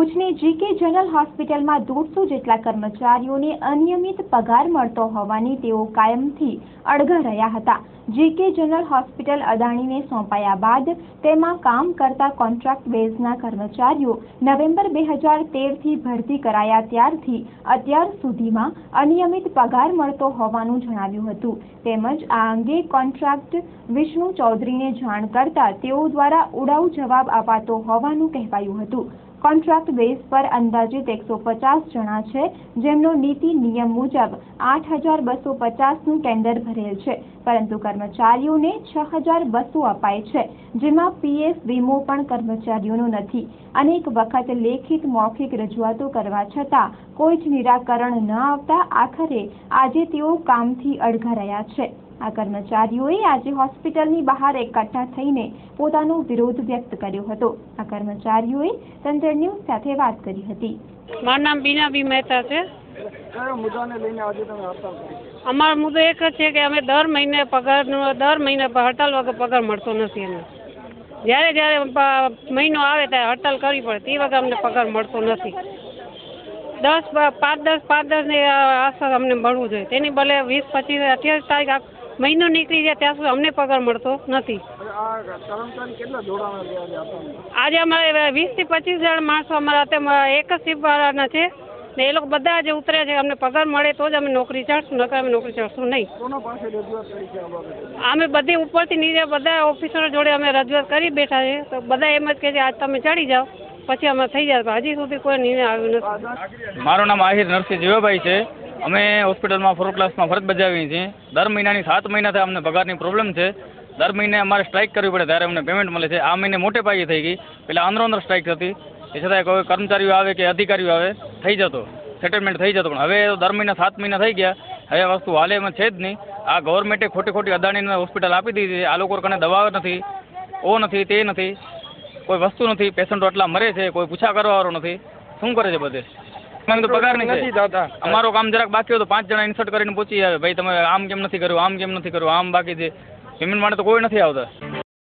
ભુજની GK general હોસ્પિટલમાં દોઢસો જેટલા કર્મચારીઓને અનિયમિત પગાર મળતો હોવાની તેઓ કાયમથી અડઘા રહ્યા હતા. જીકે જનરલ હોસ્પિટલ અદાણીને સોંપાયા બાદ તેમાં કામ કરતા કોન્ટ્રાક્ટ બેઝના કર્મચારીઓ નવેમ્બર બે હજાર તેરથી ભરતી કરાયા ત્યારથી અત્યાર સુધીમાં અનિયમિત પગાર મળતો હોવાનું જણાવ્યું હતું. તેમજ આ અંગે કોન્ટ્રાક્ટ વિષ્ણુ ચૌધરીને જાણ કરતા તેઓ દ્વારા ઉડાઉ જવાબ અપાતો હોવાનું કહેવાયું હતું. કોન્ટ્રાક્ટ બેઝ પર અંદાજિત એકસો પચાસ જણા છે, જેમનો નીતિ નિયમ મુજબ આઠ હજાર બસો પચાસનું ટેન્ડર ભરેલ છે. પરંતુ કર્મચારીઓને છ હજાર બસો અપાય છે, જેમાં પીએફ, વીમો પણ કર્મચારીઓનો નથી. અનેક વખત લેખિત મૌખિક રજૂઆતો કરવા છતાં કોઈ જ નિરાકરણ ન આવતા આખરે આજે તેઓ કામથી અડઘા રહ્યા છે. આ કર્મચારીઓએ આજે હોસ્પિટલની બહાર એકઠા થઈને પોતાનો વિરોધ વ્યક્ત કર્યો હતો. આ કર્મચારીઓએ તંત્ર ન્યૂઝ સાથે વાત કરી હતી. મારું નામ બીનાબી મહેતા છે. અમારો મુદ્દો એક જ છે કે અમે દર મહિને પગારનો દર મહિને હડતાલ વગર પગાર મળતો નથી અમને જ્યારે જ્યારે મહિનો આવે ત્યારે હડતાલ કરવી પડે તે વગર અમને પગાર મળતો નથી. દસ પાંચ દસ પાંચ દસની આસપાસ અમને મળવું જોઈએ. તેની બદલે વીસ પચીસ અઠ્યાવીસ તારીખ મહિનો નીકળી જાય ત્યાં સુધી અમને પગાર મળતો નથી. આજે અમારે વીસથી પચીસ જણ માણસો અમારા અત્યારે એક જ શિફ્ટ વાળાના છે. ને એ લોકો બધા આજે ઉતરે છે અમને પગાર મળે તો જ અમે નોકરી ચડશું નકર અમે નોકરી ચડશું નહીં. અમે બધી ઉપરથી નીચે બધા ઓફિસરો જોડે અમે રજૂઆત કરી બેઠા છે. તો બધા એમ જ કહે છે આજ તમે ચડી જાઓ પછી અમે થઈ જાય. હજી સુધી કોઈ નિર્ણય આવ્યો નથી. મારું નામ આહિર નરસિંહ જીવાભાઈ છે. અમે હોસ્પિટલમાં ફોર ક્લાસમાં ફરજ બજાવીએ છીએ. દર મહિનાની સાત મહિનાથી અમને પગારની પ્રોબ્લેમ છે. દર મહિને અમારે સ્ટ્રાઇક કરવી પડે ત્યારે અમને પેમેન્ટ મળે છે. આ મહિને મોટે પાયે થઈ ગઈ. પહેલાં અંદરો અંદર સ્ટ્રાઇક હતી એ છતાં કોઈ કર્મચારીઓ આવે કે અધિકારીઓ આવે થઈ જતો. સેટલમેન્ટ થઈ જતો પણ હવે દર મહિના સાત મહિના થઈ ગયા. હવે વસ્તુ હાલે એમાં છે જ નહીં. આ ગવર્મેન્ટે ખોટી ખોટી અદાણીને હોસ્પિટલ આપી દીધી છે. આ લોકો કને દવા નથી ઓ નથી તે નથી. કોઈ વસ્તુ નથી. પેશન્ટો એટલા મરે છે. કોઈ પૂછા કરવાવાળો નથી. શું કરે છે બધે? અમે તો પગાર નથી દાદા. અમારો કામ જરાક બાકી હોય તો પાંચ જણા ઇન્સર્ટ કરીને પહોંચી આવે. ભાઈ તમે આમ કેમ નથી કર્યું? આમ કેમ નથી કર્યું? આમ બાકી છે. પેમેન્ટ માટે તો કોઈ નથી આવતા.